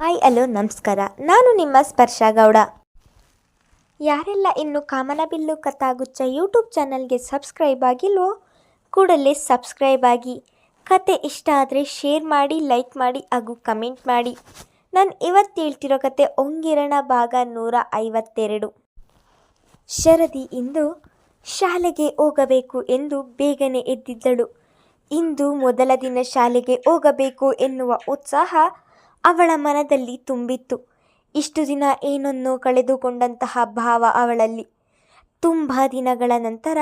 Hi hello ನಮಸ್ಕಾರ. ನಾನು ನಿಮ್ಮ ಸ್ಪರ್ಶ ಗೌಡ. ಯಾರೆಲ್ಲ ಇನ್ನು ಕಾಮನಬಿಲ್ಲು ಕಥಾಗುಚ್ಚ ಯೂಟ್ಯೂಬ್ ಚಾನಲ್ಗೆ ಸಬ್ಸ್ಕ್ರೈಬ್ ಆಗಿಲ್ವೋ, ಕೂಡಲೇ ಸಬ್ಸ್ಕ್ರೈಬ್ ಆಗಿ. ಕತೆ ಇಷ್ಟ ಆದರೆ ಶೇರ್ ಮಾಡಿ ಲೈಕ್ ಮಾಡಿ, ಹಾಗೂ ಕಮೆಂಟ್ ಮಾಡಿ. ನಾನು ಇವತ್ತು ಹೇಳ್ತಿರೋ ಕತೆ ಒಂಗಿರಣ ಭಾಗ ನೂರ ಐವತ್ತೆರಡು. ಶರದಿ ಇಂದು ಶಾಲೆಗೆ ಹೋಗಬೇಕು ಎಂದು ಬೇಗನೆ ಎದ್ದಿದ್ದಳು. ಇಂದು ಮೊದಲ ದಿನ ಶಾಲೆಗೆ ಹೋಗಬೇಕು ಎನ್ನುವ ಉತ್ಸಾಹ ಅವಳ ಮನದಲ್ಲಿ ತುಂಬಿತ್ತು. ಇಷ್ಟು ದಿನ ಏನನ್ನೋ ಕಳೆದುಕೊಂಡಂತಹ ಭಾವ ಅವಳಲ್ಲಿ. ತುಂಬ ದಿನಗಳ ನಂತರ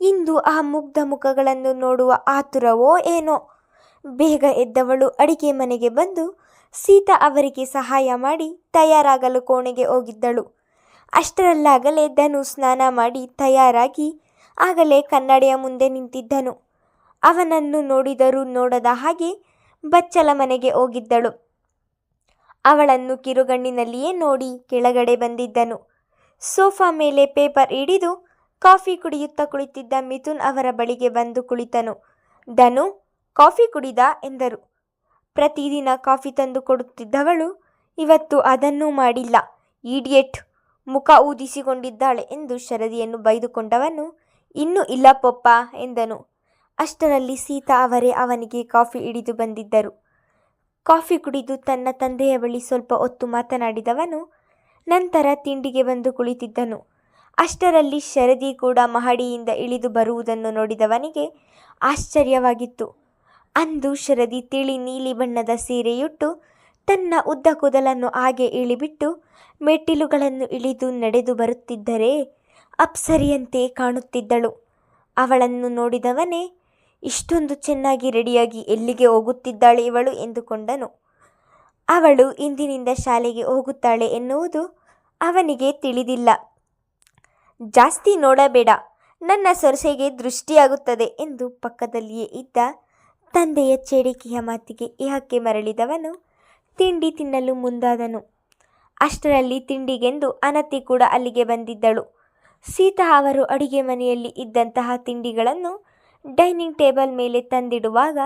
ಇಂದು ಆ ಮುಗ್ಧ ಮುಖಗಳನ್ನು ನೋಡುವ ಆತುರವೋ ಏನೋ. ಬೇಗ ಎದ್ದವಳು ಅಡಿಗೆ ಮನೆಗೆ ಬಂದು ಸೀತಾ ಅವರಿಗೆ ಸಹಾಯ ಮಾಡಿ ತಯಾರಾಗಲು ಕೋಣೆಗೆ ಹೋಗಿದ್ದಳು. ಅಷ್ಟರಲ್ಲಾಗಲೇ ಧನು ಸ್ನಾನ ಮಾಡಿ ತಯಾರಾಗಿ ಆಗಲೇ ಕನ್ನಡಿಯ ಮುಂದೆ ನಿಂತಿದ್ದನು. ಅವನನ್ನು ನೋಡಿದರೂ ನೋಡದ ಹಾಗೆ ಬಚ್ಚಲ ಮನೆಗೆ ಹೋಗಿದ್ದಳು. ಅವಳನ್ನು ಕಿರುಗಣ್ಣಿನಲ್ಲಿಯೇ ನೋಡಿ ಕೆಳಗಡೆ ಬಂದಿದ್ದನು. ಸೋಫಾ ಮೇಲೆ ಪೇಪರ್ ಹಿಡಿದು ಕಾಫಿ ಕುಡಿಯುತ್ತಾ ಕುಳಿತಿದ್ದ ಮಿಥುನ್ ಅವರ ಬಳಿಗೆ ಬಂದು ಕುಳಿತನು. ಧನು, ಕಾಫಿ ಕುಡಿದ? ಎಂದರು. ಪ್ರತಿದಿನ ಕಾಫಿ ತಂದು ಕೊಡುತ್ತಿದ್ದವಳು ಇವತ್ತು ಅದನ್ನೂ ಮಾಡಿಲ್ಲ. ಈಡಿಯಟ್, ಮುಖ ಊದಿಸಿಕೊಂಡಿದ್ದಾಳೆ ಎಂದು ಶರದಿಯನ್ನು ಬೈದುಕೊಂಡವನು, ಇನ್ನೂ ಇಲ್ಲ ಪೊಪ್ಪ, ಎಂದನು. ಅಷ್ಟರಲ್ಲಿ ಸೀತಾ ಅವರೇ ಅವನಿಗೆ ಕಾಫಿ ಹಿಡಿದು ಬಂದಿದ್ದರು. ಕಾಫಿ ಕುಡಿದು ತನ್ನ ತಂದೆಯ ಬಳಿ ಸ್ವಲ್ಪ ಹೊತ್ತು ಮಾತನಾಡಿದವನು, ನಂತರ ತಿಂಡಿಗೆ ಬಂದು ಕುಳಿತಿದ್ದನು. ಅಷ್ಟರಲ್ಲಿ ಶರದಿ ಕೂಡ ಮಹಡಿಯಿಂದ ಇಳಿದು ಬರುವುದನ್ನು ನೋಡಿದವನಿಗೆ ಆಶ್ಚರ್ಯವಾಗಿತ್ತು. ಅಂದು ಶರದಿ ತಿಳಿ ನೀಲಿ ಬಣ್ಣದ ಸೀರೆಯುಟ್ಟು ತನ್ನ ಉದ್ದ ಕೂದಲನ್ನು ಹಾಗೆ ಇಳಿಬಿಟ್ಟು ಮೆಟ್ಟಿಲುಗಳನ್ನು ಇಳಿದು ನಡೆದು ಬರುತ್ತಿದ್ದರೆ ಅಪ್ಸರಿಯಂತೆ ಕಾಣುತ್ತಿದ್ದಳು. ಅವಳನ್ನು ನೋಡಿದವನೇ ಇಷ್ಟೊಂದು ಚೆನ್ನಾಗಿ ರೆಡಿಯಾಗಿ ಎಲ್ಲಿಗೆ ಹೋಗುತ್ತಿದ್ದಾಳೆ ಇವಳು ಎಂದುಕೊಂಡನು. ಅವಳು ಇಂದಿನಿಂದ ಶಾಲೆಗೆ ಹೋಗುತ್ತಾಳೆ ಎನ್ನುವುದು ಅವನಿಗೆ ತಿಳಿದಿಲ್ಲ. ಜಾಸ್ತಿ ನೋಡಬೇಡ, ನನ್ನ ಸೊರಸೆಗೆ ದೃಷ್ಟಿಯಾಗುತ್ತದೆ ಎಂದು ಪಕ್ಕದಲ್ಲಿಯೇ ಇದ್ದ ತಂದೆಯ ಚೇಡಿಕೆಯ ಮಾತಿಗೆ ಇಹಕ್ಕೆ ಮರಳಿದವನು ತಿಂಡಿ ತಿನ್ನಲು ಮುಂದಾದನು. ಅಷ್ಟರಲ್ಲಿ ತಿಂಡಿಗೆಂದು ಅನತಿ ಕೂಡ ಅಲ್ಲಿಗೆ ಬಂದಿದ್ದಳು. ಸೀತಾ ಅವರು ಅಡಿಗೆ ಮನೆಯಲ್ಲಿ ಇದ್ದಂತಹ ತಿಂಡಿಗಳನ್ನು ಡೈನಿಂಗ್ ಟೇಬಲ್ ಮೇಲೆ ತಂದಿಡುವಾಗ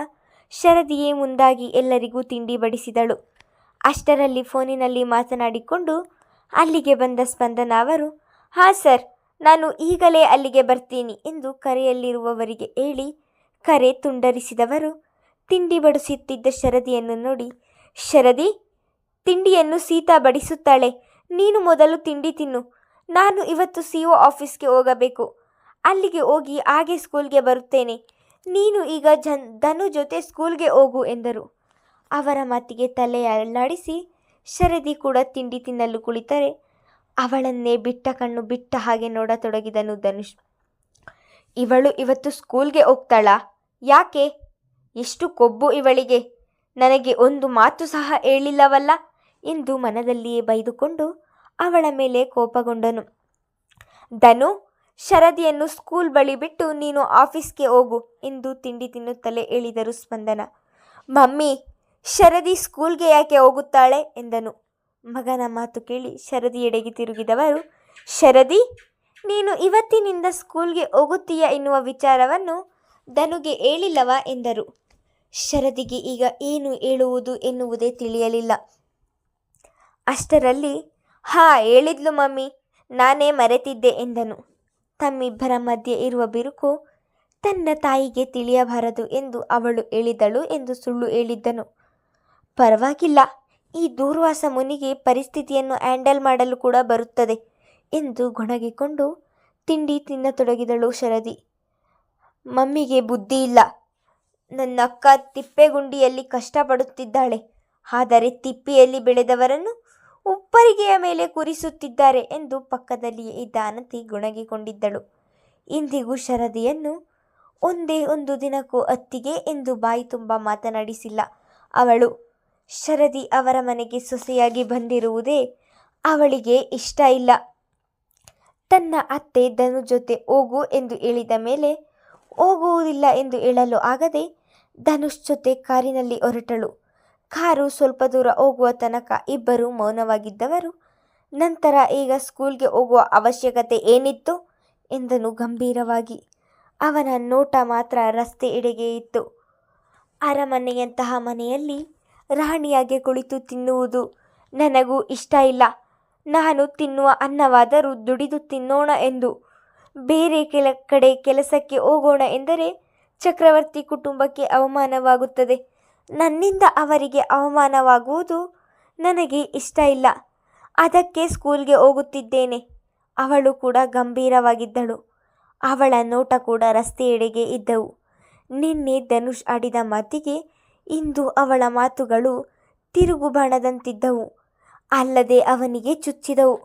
ಶರದಿಯೇ ಮುಂದಾಗಿ ಎಲ್ಲರಿಗೂ ತಿಂಡಿ ಬಡಿಸಿದಳು. ಅಷ್ಟರಲ್ಲಿ ಫೋನಿನಲ್ಲಿ ಮಾತನಾಡಿಕೊಂಡು, ಅಲ್ಲಿಗೆ ಬಂದ ಸ್ಪಂದನ ಅವರು, ಹಾಂ ಸರ್, ನಾನು ಈಗಲೇ ಅಲ್ಲಿಗೆ ಬರ್ತೀನಿ ಎಂದು ಕರೆಯಲ್ಲಿರುವವರಿಗೆ ಹೇಳಿ, ಕರೆ ತುಂಡರಿಸಿದವರು, ತಿಂಡಿ ಬಡಿಸುತ್ತಿದ್ದ ಶರದಿಯನ್ನು ನೋಡಿ, ಶರದಿ, ತಿಂಡಿಯನ್ನು ಸೀತಾ ಬಡಿಸುತ್ತಾಳೆ. ನೀನು ಮೊದಲು ತಿಂಡಿ ತಿನ್ನು. ನಾನು ಇವತ್ತು ಸಿ ಒ ಆಫೀಸ್ಗೆ ಹೋಗಬೇಕು. ಅಲ್ಲಿಗೆ ಹೋಗಿ ಹಾಗೆ ಸ್ಕೂಲ್ಗೆ ಬರುತ್ತೇನೆ. ನೀನು ಈಗ ಜನ್, ಧನು ಜೊತೆ ಸ್ಕೂಲ್ಗೆ ಹೋಗು ಎಂದರು. ಅವರ ಮಾತಿಗೆ ತಲೆ ಅಲ್ಲಾಡಿಸಿ ಶರದಿ ಕೂಡ ತಿಂಡಿ ತಿನ್ನಲು ಕುಳಿತರೆ. ಅವಳನ್ನೇ ಬಿಟ್ಟ ಕಣ್ಣು ಬಿಟ್ಟ ಹಾಗೆ ನೋಡತೊಡಗಿದನು ಧನುಷ್. ಇವಳು ಇವತ್ತು ಸ್ಕೂಲ್ಗೆ ಹೋಗ್ತಾಳಾ? ಯಾಕೆ? ಎಷ್ಟು ಕೊಬ್ಬು ಇವಳಿಗೆ. ನನಗೆ ಒಂದು ಮಾತು ಸಹ ಹೇಳಿಲ್ಲವಲ್ಲ? ಎಂದು ಮನದಲ್ಲಿಯೇ ಬೈದುಕೊಂಡು ಅವಳ ಮೇಲೆ ಕೋಪಗೊಂಡನು. ಧನು ಶರದಿಯನ್ನು ಸ್ಕೂಲ್ ಬಳಿ ಬಿಟ್ಟು ನೀನು ಆಫೀಸ್ಗೆ ಹೋಗು ಎಂದು ತಿಂಡಿ ತಿನ್ನುತ್ತಲೇ ಹೇಳಿದರು ಸ್ಪಂದನ. ಮಮ್ಮಿ, ಶರದಿ ಸ್ಕೂಲ್ಗೆ ಯಾಕೆ ಹೋಗುತ್ತಾಳೆ? ಎಂದನು. ಮಗನ ಮಾತು ಕೇಳಿ ಶರದಿ ಎಡೆಗೆ ತಿರುಗಿದವರು, ಶರದಿ, ನೀನು ಇವತ್ತಿನಿಂದ ಸ್ಕೂಲ್ಗೆ ಹೋಗುತ್ತೀಯ ಎನ್ನುವ ವಿಚಾರವನ್ನು ಧನುಗೆ ಹೇಳಿಲ್ಲವ? ಎಂದರು. ಶರದಿಗೆ ಈಗ ಏನು ಹೇಳುವುದು ಎನ್ನುವುದೇ ತಿಳಿಯಲಿಲ್ಲ. ಅಷ್ಟರಲ್ಲಿ, ಹಾ, ಹೇಳಿದ್ಲು ಮಮ್ಮಿ, ನಾನೇ ಮರೆತಿದ್ದೆ, ಎಂದನು. ತಮ್ಮಿಬ್ಬರ ಮಧ್ಯೆ ಇರುವ ಬಿರುಕು ತನ್ನ ತಾಯಿಗೆ ತಿಳಿಯಬಾರದು ಎಂದು ಅವಳು ಹೇಳಿದಳು ಎಂದು ಸುಳ್ಳು ಹೇಳಿದ್ದನು. ಪರವಾಗಿಲ್ಲ, ಈ ದೂರ್ವಾಸ ಮುನಿಗೆ ಪರಿಸ್ಥಿತಿಯನ್ನು ಹ್ಯಾಂಡಲ್ ಮಾಡಲು ಕೂಡ ಬರುತ್ತದೆ ಎಂದು ಗೊಣಗಿಕೊಂಡು ತಿಂಡಿ ತಿನ್ನತೊಡಗಿದಳು ಶರದಿ. ಮಮ್ಮಿಗೆ ಬುದ್ಧಿ ಇಲ್ಲ. ನನ್ನ ಅಕ್ಕ ತಿಪ್ಪೆಗುಂಡಿಯಲ್ಲಿ ಕಷ್ಟಪಡುತ್ತಿದ್ದಾಳೆ. ಆದರೆ ತಿಪ್ಪಿಯಲ್ಲಿ ಬೆಳೆದವರನ್ನು ಉಪ್ಪರಿಗೆಯ ಮೇಲೆ ಕೂರಿಸುತ್ತಿದ್ದಾರೆ ಎಂದು ಪಕ್ಕದಲ್ಲಿಯೇ ಇದ್ದ ಅನತಿ ಗುಣಗಿಕೊಂಡಿದ್ದಳು. ಇಂದಿಗೂ ಶರದಿಯನ್ನು ಒಂದೇ ಒಂದು ದಿನಕ್ಕೂ ಅತ್ತಿಗೆ ಎಂದು ಬಾಯಿ ತುಂಬ ಮಾತನಾಡಿಸಿಲ್ಲ. ಅವಳು, ಶರದಿ ಅವರ ಮನೆಗೆ ಸೊಸೆಯಾಗಿ ಬಂದಿರುವುದೇ ಅವಳಿಗೆ ಇಷ್ಟ ಇಲ್ಲ. ತನ್ನ ಅತ್ತೆ ಧನು ಜೊತೆ ಹೋಗು ಎಂದು ಹೇಳಿದ ಮೇಲೆ ಹೋಗುವುದಿಲ್ಲ ಎಂದು ಹೇಳಲು ಆಗದೆ ಧನುಷ್ ಜೊತೆ ಕಾರಿನಲ್ಲಿ ಹೊರಟಳು. ಕಾರು ಸ್ವಲ್ಪ ದೂರ ಹೋಗುವ ತನಕ ಇಬ್ಬರು ಮೌನವಾಗಿದ್ದವರು. ನಂತರ ಈಗ ಸ್ಕೂಲ್ಗೆ ಹೋಗುವ ಅವಶ್ಯಕತೆ ಏನಿತ್ತು? ಎಂದನು ಗಂಭೀರವಾಗಿ. ಅವನ ನೋಟ ಮಾತ್ರ ರಸ್ತೆ ಎಡೆಗೆ ಇತ್ತು. ಅರಮನೆಯಂತಹ ಮನೆಯಲ್ಲಿ ರಾಣಿಯಾಗೆ ಕುಳಿತು ತಿನ್ನುವುದು ನನಗೂ ಇಷ್ಟ ಇಲ್ಲ. ನಾನು ತಿನ್ನುವ ಅನ್ನವಾದರೂ ದುಡಿದು ತಿನ್ನೋಣ ಎಂದು. ಬೇರೆ ಕೆಲ ಕಡೆ ಕೆಲಸಕ್ಕೆ ಹೋಗೋಣ ಎಂದರೆ ಚಕ್ರವರ್ತಿ ಕುಟುಂಬಕ್ಕೆ ಅವಮಾನವಾಗುತ್ತದೆ. ನನ್ನಿಂದ ಅವರಿಗೆ ಅವಮಾನವಾಗುವುದು ನನಗೆ ಇಷ್ಟ ಇಲ್ಲ. ಅದಕ್ಕೆ ಸ್ಕೂಲ್ಗೆ ಹೋಗುತ್ತಿದ್ದೇನೆ. ಅವಳು ಕೂಡ ಗಂಭೀರವಾಗಿದ್ದಳು. ಅವಳ ನೋಟ ಕೂಡ ರಸ್ತೆಯೆಡೆಗೆ ಇದ್ದವು. ನಿನ್ನೆ ಧನುಷ್ ಆಡಿದ ಮಾತಿಗೆ ಇಂದು ಅವಳ ಮಾತುಗಳು ತಿರುಗುಬಾಣದಂತಿದ್ದವು. ಅಲ್ಲದೆ ಅವನಿಗೆ ಚುಚ್ಚಿದವು.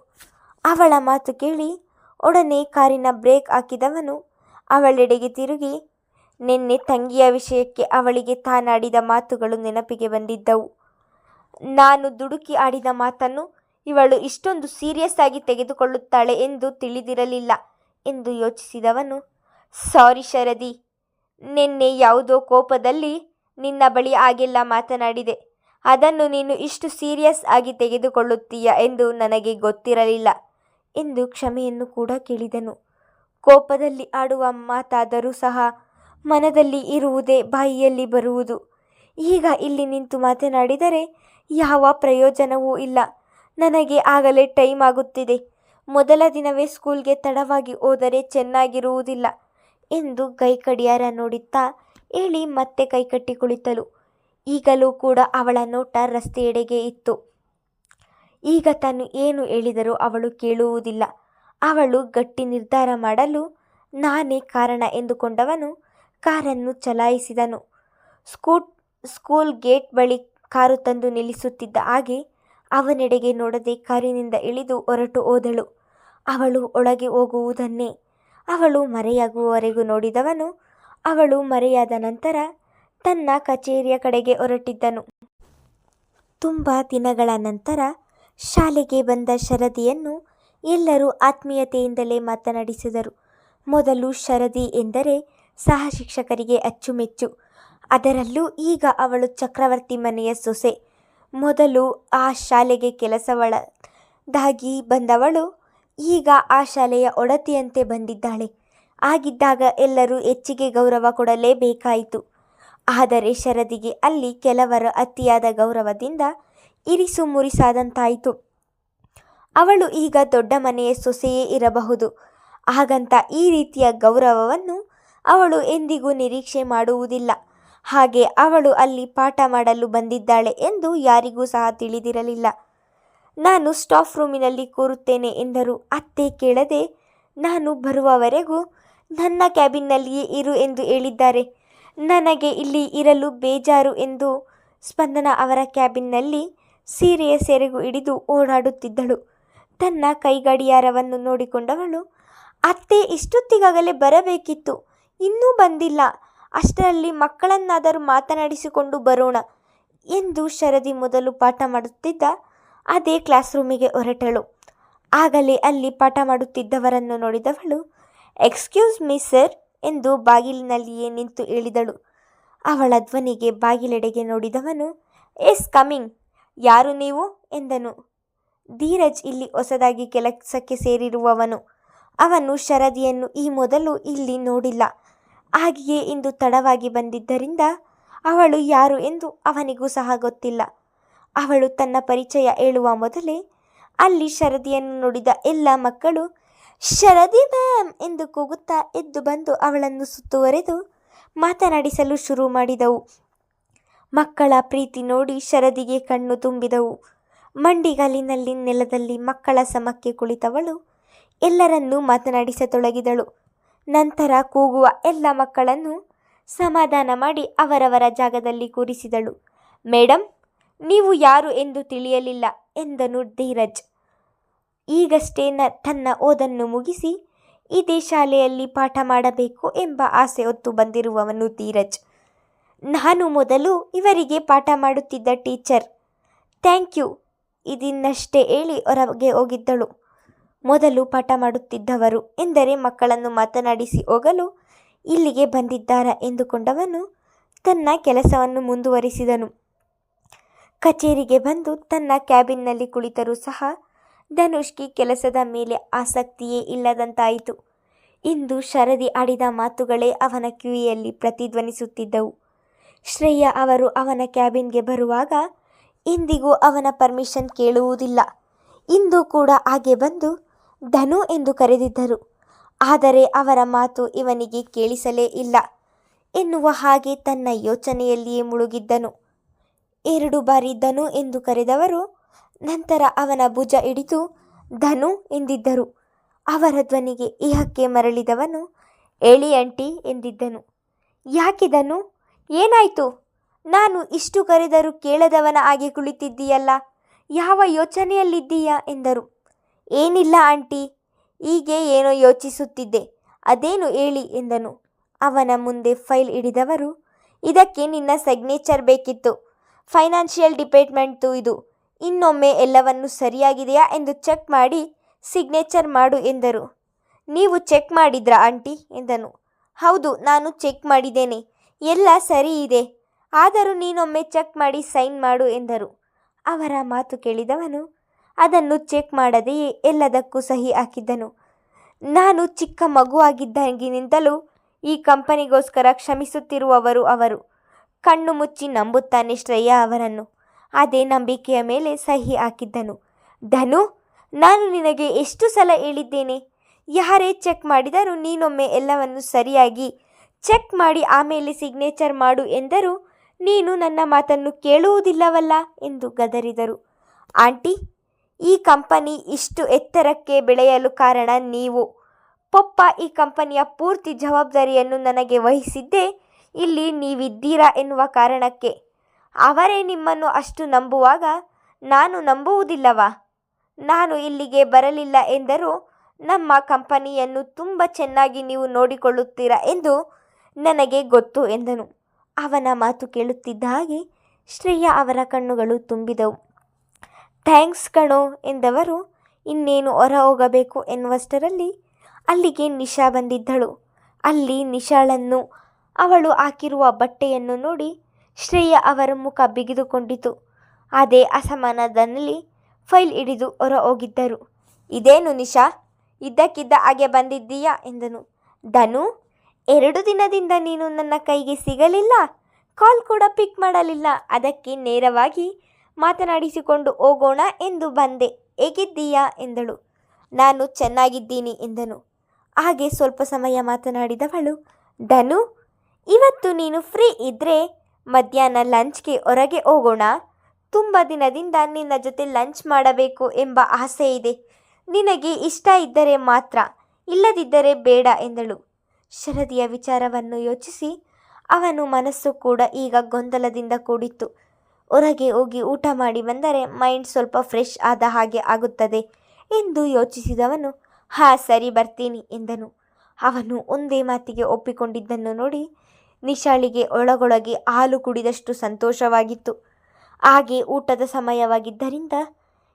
ಅವಳ ಮಾತು ಕೇಳಿ ಒಡನೆ ಕಾರಿನ ಬ್ರೇಕ್ ಹಾಕಿದವನು ಅವಳೆಡೆಗೆ ತಿರುಗಿ ನಿನ್ನೆ ತಂಗಿಯ ವಿಷಯಕ್ಕೆ ಅವಳಿಗೆ ತಾನಾಡಿದ ಮಾತುಗಳು ನೆನಪಿಗೆ ಬಂದಿದ್ದವು. ನಾನು ದುಡುಕಿ ಆಡಿದ ಮಾತನ್ನು ಇವಳು ಇಷ್ಟೊಂದು ಸೀರಿಯಸ್ ಆಗಿ ತೆಗೆದುಕೊಳ್ಳುತ್ತಾಳೆ ಎಂದು ತಿಳಿದಿರಲಿಲ್ಲ ಎಂದು ಯೋಚಿಸಿದವನು ಸಾರಿ ಶರದಿ, ನಿನ್ನೆ ಯಾವುದೋ ಕೋಪದಲ್ಲಿ ನಿನ್ನ ಬಳಿ ಆಗೆಲ್ಲ ಮಾತನಾಡಿದೆ. ಅದನ್ನು ನೀನು ಇಷ್ಟು ಸೀರಿಯಸ್ ಆಗಿ ತೆಗೆದುಕೊಳ್ಳುತ್ತೀಯ ಎಂದು ನನಗೆ ಗೊತ್ತಿರಲಿಲ್ಲ ಎಂದು ಕ್ಷಮೆಯನ್ನು ಕೂಡ ಕೇಳಿದನು. ಕೋಪದಲ್ಲಿ ಆಡುವ ಮಾತಾದರೂ ಸಹ ಮನದಲ್ಲಿ ಇರುವುದೇ ಬಾಯಿಯಲ್ಲಿ ಬರುವುದು. ಈಗ ಇಲ್ಲಿ ನಿಂತು ಮಾತನಾಡಿದರೆ ಯಾವ ಪ್ರಯೋಜನವೂ ಇಲ್ಲ. ನನಗೆ ಆಗಲೇ ಟೈಮ್ ಆಗುತ್ತಿದೆ. ಮೊದಲ ದಿನವೇ ಸ್ಕೂಲ್ಗೆ ತಡವಾಗಿ ಹೋದರೆ ಚೆನ್ನಾಗಿರುವುದಿಲ್ಲ ಎಂದು ಕೈ ಕಡಿಯಾರ ನೋಡುತ್ತಾ ಹೇಳಿ ಮತ್ತೆ ಕೈಕಟ್ಟಿ ಕುಳಿತಳು. ಈಗಲೂ ಕೂಡ ಅವಳ ನೋಟ ರಸ್ತೆಯೆಡೆಗೆ ಇತ್ತು. ಈಗ ತಾನು ಏನು ಹೇಳಿದರೂ ಅವಳು ಕೇಳುವುದಿಲ್ಲ. ಅವಳು ಗಟ್ಟಿ ನಿರ್ಧಾರ ಮಾಡಲು ನಾನೇ ಕಾರಣ ಎಂದುಕೊಂಡವನು ಕಾರನ್ನು ಚಲಾಯಿಸಿದನು. ಸ್ಕೂಟ್, ಸ್ಕೂಲ್ ಗೇಟ್ ಬಳಿ ಕಾರು ತಂದು ನಿಲ್ಲಿಸುತ್ತಿದ್ದ ಹಾಗೆ ಅವನೆಡೆಗೆ ನೋಡದೆ ಕಾರಿನಿಂದ ಇಳಿದು ಹೊರಟು ಹೋದಳು. ಅವಳು ಒಳಗೆ ಹೋಗುವುದನ್ನೇ. ಅವಳು ಮರೆಯಾಗುವವರೆಗೂ ನೋಡಿದವನು, ಅವಳು ಮರೆಯಾದ ನಂತರ ತನ್ನ ಕಚೇರಿಯ ಕಡೆಗೆ ಹೊರಟಿದ್ದನು. ತುಂಬ ದಿನಗಳ ನಂತರ ಶಾಲೆಗೆ ಬಂದ ಶರದಿಯನ್ನು ಎಲ್ಲರೂ ಆತ್ಮೀಯತೆಯಿಂದಲೇ ಮಾತನಾಡಿಸಿದರು. ಮೊದಲು ಶರದಿ ಎಂದರೆ ಸಹ ಶಿಕ್ಷಕರಿಗೆ ಅಚ್ಚುಮೆಚ್ಚು. ಅದರಲ್ಲೂ ಈಗ ಅವಳು ಚಕ್ರವರ್ತಿ ಮನೆಯ ಸೊಸೆ. ಮೊದಲು ಆ ಶಾಲೆಗೆ ಕೆಲಸವಳದಾಗಿ ಬಂದವಳು, ಈಗ ಆ ಶಾಲೆಯ ಒಡತಿಯಂತೆ ಬಂದಿದ್ದಾಳೆ. ಆಗಿದ್ದಾಗ ಎಲ್ಲರೂ ಹೆಚ್ಚಿಗೆ ಗೌರವ ಕೊಡಲೇಬೇಕಾಯಿತು. ಆದರೆ ಶರದಿಗೆ ಅಲ್ಲಿ ಕೆಲವರ ಅತಿಯಾದ ಗೌರವದಿಂದ ಇರಿಸು ಮುರಿಸಾದಂತಾಯಿತು. ಅವಳು ಈಗ ದೊಡ್ಡ ಮನೆಯ ಸೊಸೆಯೇ ಇರಬಹುದು. ಹಾಗಂತ ಈ ರೀತಿಯ ಗೌರವವನ್ನು ಅವಳು ಎಂದಿಗೂ ನಿರೀಕ್ಷೆ ಮಾಡುವುದಿಲ್ಲ. ಹಾಗೆ ಅವಳು ಅಲ್ಲಿ ಪಾಠ ಮಾಡಲು ಬಂದಿದ್ದಾಳೆ ಎಂದು ಯಾರಿಗೂ ಸಹ ತಿಳಿದಿರಲಿಲ್ಲ. ನಾನು ಸ್ಟಾಫ್ ರೂಮಿನಲ್ಲಿ ಕೂರುತ್ತೇನೆ ಎಂದರು. ಅತ್ತೆ ಕೇಳದೆ, ನಾನು ಬರುವವರೆಗೂ ನನ್ನ ಕ್ಯಾಬಿನ್ನಲ್ಲಿಯೇ ಇರು ಎಂದು ಹೇಳಿದ್ದಾರೆ. ನನಗೆ ಇಲ್ಲಿ ಇರಲು ಬೇಜಾರು ಎಂದು ಸ್ಪಂದನ ಅವರ ಕ್ಯಾಬಿನ್ನಲ್ಲಿ ಸೀರೆಯ ಸೆರೆಗು ಹಿಡಿದು ಓಡಾಡುತ್ತಿದ್ದಳು. ತನ್ನ ಕೈಗಡಿಯಾರವನ್ನು ನೋಡಿಕೊಂಡವಳು, ಅತ್ತೆ ಇಷ್ಟೊತ್ತಿಗಾಗಲೇ ಬರಬೇಕಿತ್ತು. ಇನ್ನೂ ಬಂದಿಲ್ಲ. ಅಷ್ಟರಲ್ಲಿ ಮಕ್ಕಳನ್ನಾದರೂ ಮಾತನಾಡಿಸಿಕೊಂಡು ಬರೋಣ ಎಂದು ಶರದಿ ಮೊದಲು ಪಾಠ ಮಾಡುತ್ತಿದ್ದ ಅದೇ ಕ್ಲಾಸ್ ರೂಮಿಗೆ ಹೊರಟಳು. ಆಗಲೇ ಅಲ್ಲಿ ಪಾಠ ಮಾಡುತ್ತಿದ್ದವರನ್ನು ನೋಡಿದವಳು, ಎಕ್ಸ್ಕ್ಯೂಸ್ ಮೀ ಸರ್ ಎಂದು ಬಾಗಿಲಿನಲ್ಲಿಯೇ ನಿಂತು ಇಳಿದಳು. ಅವಳ ಧ್ವನಿಗೆ ಬಾಗಿಲೆಡೆಗೆ ನೋಡಿದವನು, ಎಸ್, ಕಮಿಂಗ್. ಯಾರು ನೀವು? ಎಂದನು. ಧೀರಜ್ ಇಲ್ಲಿ ಹೊಸದಾಗಿ ಕೆಲಸಕ್ಕೆ ಸೇರಿರುವವನು. ಅವನು ಶರದಿಯನ್ನು ಈ ಮೊದಲು ಇಲ್ಲಿ ನೋಡಿಲ್ಲ. ಹಾಗೆಯೇ ಇಂದು ತಡವಾಗಿ ಬಂದಿದ್ದರಿಂದ ಅವಳು ಯಾರು ಎಂದು ಅವನಿಗೂ ಸಹ ಗೊತ್ತಿಲ್ಲ. ಅವಳು ತನ್ನ ಪರಿಚಯ ಹೇಳುವ ಮೊದಲೇ ಅಲ್ಲಿ ಶರದಿಯನ್ನು ನೋಡಿದ ಎಲ್ಲ ಮಕ್ಕಳು, ಶರದಿ ಮ್ಯಾಮ್ ಎಂದು ಕೂಗುತ್ತಾ ಎದ್ದು ಬಂದು ಅವಳನ್ನು ಸುತ್ತುವರೆದು ಮಾತನಾಡಿಸಲು ಶುರು ಮಾಡಿದವು. ಮಕ್ಕಳ ಪ್ರೀತಿ ನೋಡಿ ಶರದಿಗೆ ಕಣ್ಣು ತುಂಬಿದವು. ಮಂಡಿಗಾಲಿನಲ್ಲಿ ನೆಲದಲ್ಲಿ ಮಕ್ಕಳ ಸಮಕ್ಕೆ ಕುಳಿತವಳು ಎಲ್ಲರನ್ನೂ ಮಾತನಾಡಿಸತೊಡಗಿದಳು. ನಂತರ ಕೂಗುವ ಎಲ್ಲ ಮಕ್ಕಳನ್ನು ಸಮಾಧಾನ ಮಾಡಿ ಅವರವರ ಜಾಗದಲ್ಲಿ ಕೂರಿಸಿದಳು. ಮೇಡಮ್ ನೀವು ಯಾರು ಎಂದು ತಿಳಿಯಲಿಲ್ಲ ಎಂದನು ಧೀರಜ್. ಈಗಷ್ಟೇ ನ ತನ್ನ ಓದನ್ನು ಮುಗಿಸಿ, ಇದೇ ಶಾಲೆಯಲ್ಲಿ ಪಾಠ ಮಾಡಬೇಕು ಎಂಬ ಆಸೆ ಹೊತ್ತು ಬಂದಿರುವವನು ಧೀರಜ್. ನಾನು ಮೊದಲು ಇವರಿಗೆ ಪಾಠ ಮಾಡುತ್ತಿದ್ದ ಟೀಚರ್. ಥ್ಯಾಂಕ್ ಯು ಇದನ್ನಷ್ಟೇ ಹೇಳಿ ಹೊರಗೆ ಹೋಗಿದ್ದಳು. ಮೊದಲು ಪಾಠ ಮಾಡುತ್ತಿದ್ದವರು ಎಂದರೆ ಮಕ್ಕಳನ್ನು ಮಾತನಾಡಿಸಿ ಹೋಗಲು ಇಲ್ಲಿಗೆ ಬಂದಿದ್ದಾರಾ ಎಂದುಕೊಂಡವನು ತನ್ನ ಕೆಲಸವನ್ನು ಮುಂದುವರಿಸಿದನು. ಕಚೇರಿಗೆ ಬಂದು ತನ್ನ ಕ್ಯಾಬಿನ್ನಲ್ಲಿ ಕುಳಿತರೂ ಸಹ ಧನುಷ್ಗೆ ಕೆಲಸದ ಮೇಲೆ ಆಸಕ್ತಿಯೇ ಇಲ್ಲದಂತಾಯಿತು. ಇಂದು ಶರದಿ ಆಡಿದ ಮಾತುಗಳೇ ಅವನ ಕಿವಿಯಲ್ಲಿ ಪ್ರತಿಧ್ವನಿಸುತ್ತಿದ್ದವು. ಶ್ರೇಯ ಅವರು ಅವನ ಕ್ಯಾಬಿನ್ಗೆ ಬರುವಾಗ, ಇಂದಿಗೂ ಅವನ ಪರ್ಮಿಷನ್ ಕೇಳುವುದಿಲ್ಲ. ಇಂದು ಕೂಡ ಹಾಗೆ ಬಂದು ಧನು ಎಂದು ಕರೆದಿದ್ದರು. ಆದರೆ ಅವರ ಮಾತು ಇವನಿಗೆ ಕೇಳಿಸಲೇ ಇಲ್ಲ. ಎನ್ನುವ ಹಾಗೆ ತನ್ನ ಯೋಚನೆಯಲ್ಲಿಯೇ ಮುಳುಗಿದ್ದನು. ಎರಡು ಬಾರಿ ಧನು ಎಂದು ಕರೆದವರು ನಂತರ ಅವನ ಭುಜ ಹಿಡಿದು ಧನು ಎಂದಿದ್ದರು. ಅವರ ಧ್ವನಿಗೆ ಇಹಕ್ಕೆ ಮರಳಿದವನು, ಏಳಿ ಅಂಟಿ ಎಂದಿದ್ದನು. ಯಾಕಿದನು ಏನಾಯಿತು? ನಾನು ಇಷ್ಟು ಕರೆದರೂ ಕೇಳದವನ ಹಾಗೆ ಕುಳಿತಿದ್ದೀಯಲ್ಲ, ಯಾವ ಯೋಚನೆಯಲ್ಲಿದ್ದೀಯಾ? ಎಂದರು. ಏನಿಲ್ಲ ಆಂಟಿ, ಹೀಗೆ ಏನೋ ಯೋಚಿಸುತ್ತಿದ್ದೆ. ಅದೇನು ಹೇಳಿ ಎಂದನು. ಅವನ ಮುಂದೆ ಫೈಲ್ ಹಿಡಿದವರು, ಇದಕ್ಕೆ ನಿನ್ನ ಸಿಗ್ನೇಚರ್ ಬೇಕಿತ್ತು. ಫೈನಾನ್ಷಿಯಲ್ ಡಿಪಾರ್ಟ್ಮೆಂಟ್ದು ಇದು. ಇನ್ನೊಮ್ಮೆ ಎಲ್ಲವನ್ನು ಸರಿಯಾಗಿದೆಯಾ ಎಂದು ಚೆಕ್ ಮಾಡಿ ಸಿಗ್ನೇಚರ್ ಮಾಡು ಎಂದರು. ನೀವು ಚೆಕ್ ಮಾಡಿದ್ರಾ ಆಂಟಿ ಎಂದನು. ಹೌದು, ನಾನು ಚೆಕ್ ಮಾಡಿದ್ದೇನೆ. ಎಲ್ಲ ಸರಿ ಇದೆ. ಆದರೂ ನೀನೊಮ್ಮೆ ಚೆಕ್ ಮಾಡಿ ಸೈನ್ ಮಾಡು ಎಂದರು. ಅವರ ಮಾತು ಕೇಳಿದವನು ಅದನ್ನು ಚೆಕ್ ಮಾಡದೆಯೇ ಎಲ್ಲದಕ್ಕೂ ಸಹಿ ಹಾಕಿದ್ದನು. ನಾನು ಚಿಕ್ಕ ಮಗುವಾಗಿದ್ದಾಗಿನಿಂದಲೂ ಈ ಕಂಪನಿಗೋಸ್ಕರ ಕ್ಷಮಿಸುತ್ತಿರುವವರು ಅವರು. ಕಣ್ಣು ಮುಚ್ಚಿ ನಂಬುತ್ತಾನೆ ಶ್ರೇಯ ಅವರನ್ನು. ಅದೇ ನಂಬಿಕೆಯ ಮೇಲೆ ಸಹಿ ಹಾಕಿದ್ದನು. ಧನು, ನಾನು ನಿನಗೆ ಎಷ್ಟು ಸಲ ಹೇಳಿದ್ದೇನೆ? ಯಾರೇ ಚೆಕ್ ಮಾಡಿದರೂ ನೀನೊಮ್ಮೆ ಎಲ್ಲವನ್ನು ಸರಿಯಾಗಿ ಚೆಕ್ ಮಾಡಿ ಆಮೇಲೆ ಸಿಗ್ನೇಚರ್ ಮಾಡು ಎಂದರೂ ನೀನು ನನ್ನ ಮಾತನ್ನು ಕೇಳುವುದಿಲ್ಲವಲ್ಲ ಎಂದು ಗದರಿದರು. ಆಂಟಿ ಈ ಕಂಪನಿ ಇಷ್ಟು ಎತ್ತರಕ್ಕೆ ಬೆಳೆಯಲು ಕಾರಣ ನೀವು. ಪೊಪ್ಪ ಈ ಕಂಪನಿಯ ಪೂರ್ತಿ ಜವಾಬ್ದಾರಿಯನ್ನು ನನಗೆ ವಹಿಸಿದ್ದೆ ಇಲ್ಲಿ ನೀವಿದ್ದೀರಾ ಎನ್ನುವ ಕಾರಣಕ್ಕೆ. ಅವರೇ ನಿಮ್ಮನ್ನು ಅಷ್ಟು ನಂಬುವಾಗ ನಾನು ನಂಬುವುದಿಲ್ಲವಾ? ನಾನು ಇಲ್ಲಿಗೆ ಬರಲಿಲ್ಲ ಎಂದರೂ ನಮ್ಮ ಕಂಪನಿಯನ್ನು ತುಂಬ ಚೆನ್ನಾಗಿ ನೀವು ನೋಡಿಕೊಳ್ಳುತ್ತೀರಾ ಎಂದು ನನಗೆ ಗೊತ್ತು ಎಂದನು. ಅವನ ಮಾತು ಕೇಳುತ್ತಿದ್ದ ಹಾಗೆ ಶ್ರೇಯ ಅವರ ಕಣ್ಣುಗಳು ತುಂಬಿದವು. ಥ್ಯಾಂಕ್ಸ್ ಕಣೋ ಎಂದವರು, ಇನ್ನೇನು ಹೊರ ಹೋಗಬೇಕು ಎನ್ನುವಷ್ಟರಲ್ಲಿ ಅಲ್ಲಿಗೆ ನಿಶಾ ಬಂದಿದ್ದಳು. ಅಲ್ಲಿ ನಿಶಾಳನ್ನು, ಅವಳು ಹಾಕಿರುವ ಬಟ್ಟೆಯನ್ನು ನೋಡಿ ಶ್ರೇಯ ಅವರ ಮುಖ ಬಿಗಿದುಕೊಂಡಿತು. ಅದೇ ಅಸಮಾನದಲ್ಲಿ ಫೈಲ್ ಹಿಡಿದು ಹೊರ ಹೋಗಿದ್ದರು ಇದೇನು ನಿಶಾ? ಇದ್ದಕ್ಕಿದ್ದ ಹಾಗೆ ಬಂದಿದ್ದೀಯಾ? ಎಂದನು. ಧನು, ಎರಡು ದಿನದಿಂದ ನೀನು ನನ್ನ ಕೈಗೆ ಸಿಗಲಿಲ್ಲ, ಕಾಲ್ ಕೂಡ ಪಿಕ್ ಮಾಡಲಿಲ್ಲ. ಅದಕ್ಕೆ ನೇರವಾಗಿ ಮಾತನಾಡಿಸಿಕೊಂಡು ಹೋಗೋಣ ಎಂದು ಬಂದೆ. ಹೇಗಿದ್ದೀಯಾ? ಎಂದಳು. ನಾನು ಚೆನ್ನಾಗಿದ್ದೀನಿ, ಎಂದನು. ಹಾಗೆ ಸ್ವಲ್ಪ ಸಮಯ ಮಾತನಾಡಿದವಳು. ಡನು ಇವತ್ತು ನೀನು ಫ್ರೀ ಇದ್ದರೆ ಮಧ್ಯಾಹ್ನ ಲಂಚ್ಗೆ ಹೊರಗೆ ಹೋಗೋಣ. ತುಂಬ ದಿನದಿಂದ ನಿನ್ನ ಜೊತೆ ಲಂಚ್ ಮಾಡಬೇಕು ಎಂಬ ಆಸೆ ಇದೆ. ನಿನಗೆ ಇಷ್ಟ ಇದ್ದರೆ ಮಾತ್ರ, ಇಲ್ಲದಿದ್ದರೆ ಬೇಡ, ಎಂದಳು. ಶರದಿಯ ವಿಚಾರವನ್ನು ಯೋಚಿಸಿ ಅವನು ಮನಸ್ಸು ಕೂಡ ಈಗ ಗೊಂದಲದಿಂದ ಕೂಡಿತ್ತು. ಹೊರಗೆ ಹೋಗಿ ಊಟ ಮಾಡಿ ಬಂದರೆ ಮೈಂಡ್ ಸ್ವಲ್ಪ ಫ್ರೆಶ್ ಆದ ಹಾಗೆ ಆಗುತ್ತದೆ ಎಂದು ಯೋಚಿಸಿದವನು, ಹಾ, ಸರಿ, ಬರ್ತೀನಿ ಎಂದನು. ಅವನು ಒಂದೇ ಮಾತಿಗೆ ಒಪ್ಪಿಕೊಂಡಿದ್ದನ್ನು ನೋಡಿ ನಿಶಾಳಿಗೆ ಒಳಗೊಳಗೆ ಹಾಲು ಕುಡಿದಷ್ಟು ಸಂತೋಷವಾಗಿತ್ತು. ಹಾಗೆ ಊಟದ ಸಮಯವಾಗಿದ್ದರಿಂದ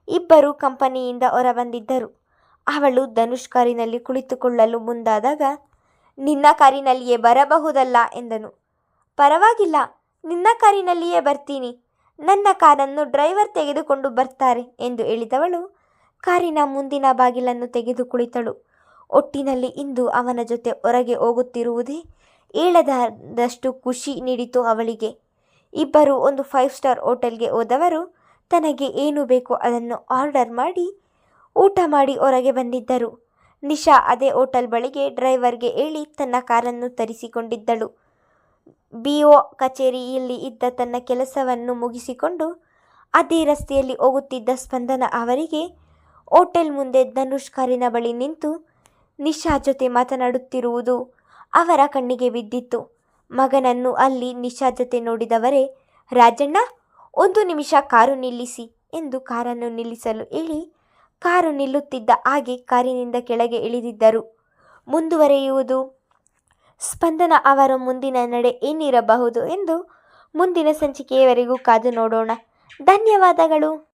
ಇಬ್ಬರು ಕಂಪನಿಯಿಂದ ಹೊರಬಂದಿದ್ದರು. ಅವಳು ಧನುಷ್ ಕಾರಿನಲ್ಲಿ ಕುಳಿತುಕೊಳ್ಳಲು ಮುಂದಾದಾಗ, ನಿನ್ನ ಕಾರಿನಲ್ಲಿಯೇ ಬರಬಹುದಲ್ಲ ಎಂದನು. ಪರವಾಗಿಲ್ಲ, ನಿನ್ನ ಕಾರಿನಲ್ಲಿಯೇ ಬರ್ತೀನಿ ನನ್ನ ಕಾರನ್ನು ಡ್ರೈವರ್ ತೆಗೆದುಕೊಂಡು ಬರ್ತಾರೆ ಎಂದು ಹೇಳಿದವಳು, ಕಾರಿನ ಮುಂದಿನ ಬಾಗಿಲನ್ನು ತೆಗೆದು ಕುಳಿತಳು. ಒಟ್ಟಿನಲ್ಲಿ ಇಂದು ಅವನ ಜೊತೆ ಹೊರಗೆ ಹೋಗುತ್ತಿರುವುದೇ ಹೇಳದಾದಷ್ಟು ಖುಷಿ ನೀಡಿತು ಅವಳಿಗೆ. ಇಬ್ಬರು ಒಂದು ಫೈವ್ ಸ್ಟಾರ್ ಹೋಟೆಲ್ಗೆ ಹೋದವರು ತನಗೆ ಏನು ಬೇಕೋ ಅದನ್ನು ಆರ್ಡರ್ ಮಾಡಿ, ಊಟ ಮಾಡಿ ಹೊರಗೆ ಬಂದಿದ್ದರು. ನಿಶಾ ಅದೇ ಹೋಟೆಲ್ ಬಳಿಗೆ ಡ್ರೈವರ್ಗೆ ಹೇಳಿ ತನ್ನ ಕಾರನ್ನು ತರಿಸಿಕೊಂಡಿದ್ದಳು. ಬಿ ಕಚೇರಿ ಕಚೇರಿಯಲ್ಲಿ ಇದ್ದ ತನ್ನ ಕೆಲಸವನ್ನು ಮುಗಿಸಿಕೊಂಡು ಅದೇ ರಸ್ತೆಯಲ್ಲಿ ಹೋಗುತ್ತಿದ್ದ ಸ್ಪಂದನ ಅವರಿಗೆ ಹೋಟೆಲ್ ಮುಂದೆ ಧನುಷ್ ಕಾರಿನ ಬಳಿ ನಿಂತು ನಿಶಾ ಜೊತೆ ಮಾತನಾಡುತ್ತಿರುವುದು ಅವರ ಕಣ್ಣಿಗೆ ಬಿದ್ದಿತ್ತು. ಮಗನನ್ನು ಅಲ್ಲಿ ನಿಶಾ ಜೊತೆ ನೋಡಿದವರೇ, ರಾಜಣ್ಣ, ಒಂದು ನಿಮಿಷ ಕಾರು ನಿಲ್ಲಿಸಿ ಎಂದು ಕಾರನ್ನು ನಿಲ್ಲಿಸಲು ಹೇಳಿ ಕಾರು ನಿಲ್ಲುತ್ತಿದ್ದ ಹಾಗೆ ಕಾರಿನಿಂದ ಕೆಳಗೆ ಇಳಿದಿದ್ದರು. ಮುಂದುವರೆಯುವುದು ಸ್ಪಂದನ ಅವರ ಮುಂದಿನ ನಡೆ ಏನಿರಬಹುದು ಎಂದು ಮುಂದಿನ ಸಂಚಿಕೆಯವರೆಗೂ ಕಾದು ನೋಡೋಣ. ಧನ್ಯವಾದಗಳು.